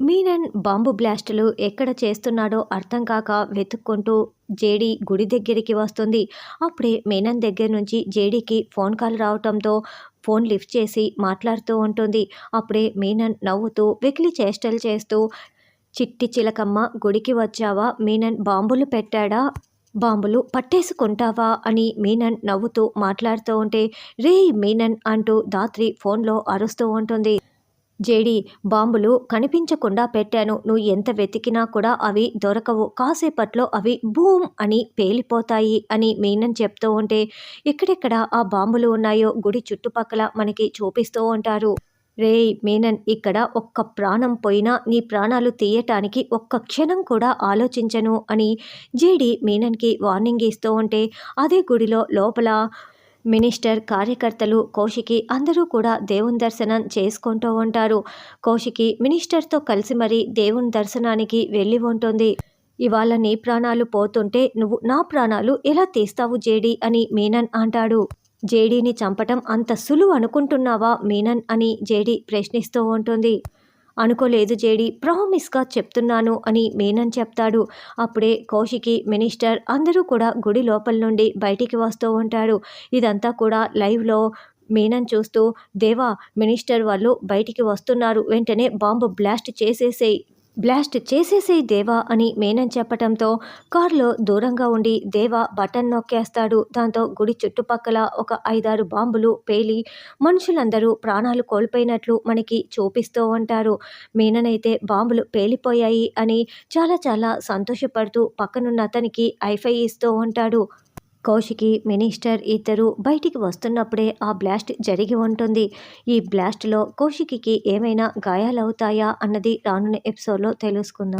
Menon bomb బ్లాస్టులు ఎక్కడ చేస్తున్నాడో అర్థం కాక వెతుక్కుంటూ జేడీ గుడి దగ్గరికి వస్తుంది. అప్పుడే మీనన్ దగ్గర నుంచి జేడీకి ఫోన్ కాల్ రావటంతో ఫోన్ లిఫ్ట్ చేసి మాట్లాడుతూ ఉంటుంది. అప్పుడే మీనన్ నవ్వుతూ వెకిలి చేష్టలు చేస్తూ చిట్టి చిలకమ్మ గుడికి వచ్చావా? మీనన్ బాంబులు పెట్టాడా? బాంబులు పట్టేసుకుంటావా? అని మీనన్ నవ్వుతూ మాట్లాడుతూ ఉంటే రే మీనన్ అంటూ దాత్రి ఫోన్లో అరుస్తూ ఉంటుంది. జేడి బాంబులు కనిపించకుండా పెట్టాను. నువ్వు ఎంత వెతికినా కూడా అవి దొరకవు. కాసేపట్లో అవి బూమ్ అని పేలిపోతాయి అని మీనన్ చెప్తూ ఉంటే ఎక్కడెక్కడ ఆ బాంబులు ఉన్నాయో గుడి చుట్టుపక్కల మనకి చూపిస్తూ ఉంటారు. రే మీనన్ ఇక్కడ ఒక్క ప్రాణం పోయినా నీ ప్రాణాలు తీయటానికి ఒక్క క్షణం కూడా ఆలోచించను అని జేడి మీనన్కి వార్నింగ్ ఇస్తూ ఉంటే అదే గుడిలో లోపల మినిస్టర్ కార్యకర్తలు కౌశికి అందరూ కూడా దేవుని దర్శనం చేసుకుంటూ ఉంటారు. కౌశికి మినిస్టర్తో కలిసి మరీ దేవుని దర్శనానికి వెళ్ళి ఉంటుంది. ఇవాళ నీ ప్రాణాలు పోతుంటే నువ్వు నా ప్రాణాలు ఎలా తీస్తావు జేడి? అని మీనన్ అంటాడు. జేడీని చంపటం అంత సులువు అనుకుంటున్నావా మీనన్? అని జేడీ ప్రశ్నిస్తూ ఉంటుంది. అనుకోలేదు జేడి ప్రామిస్గా చెప్తున్నాను అని మేనన్ చెప్తాడు. అప్పుడే కౌశికి మినిస్టర్ అందరూ కూడా గుడి లోపల నుండి బయటికి వస్తూ ఉంటారు. ఇదంతా కూడా లైవ్లో మీనన్ చూస్తూ దేవా మినిస్టర్ వాళ్ళు బయటికి వస్తున్నారు. వెంటనే బాంబు బ్లాస్ట్ చేసేసేయి. బ్లాస్ట్ చేసేసే దేవా అని మేనన్ చెప్పటంతో కారులో దూరంగా ఉండి దేవా బటన్ నొక్కేస్తాడు. దాంతో గుడి చుట్టుపక్కల ఒక ఐదారు బాంబులు పేలి మనుషులందరూ ప్రాణాలు కోల్పోయినట్లు మనకి చూపిస్తూ ఉంటారు. మీననైతే బాంబులు పేలిపోయాయి అని చాలా చాలా సంతోషపడుతూ పక్కనున్న అతనికి ఐఫై ఇస్తూ ఉంటాడు. కౌశికి మినిస్టర్ ఇద్దరు బయటికి వస్తున్నప్పుడే ఆ బ్లాస్ట్ జరిగి ఉంటుంది. ఈ బ్లాస్ట్లో కౌశికి ఏమైనా గాయాలవుతాయా అన్నది రానున్న ఎపిసోడ్లో తెలుసుకుందాం.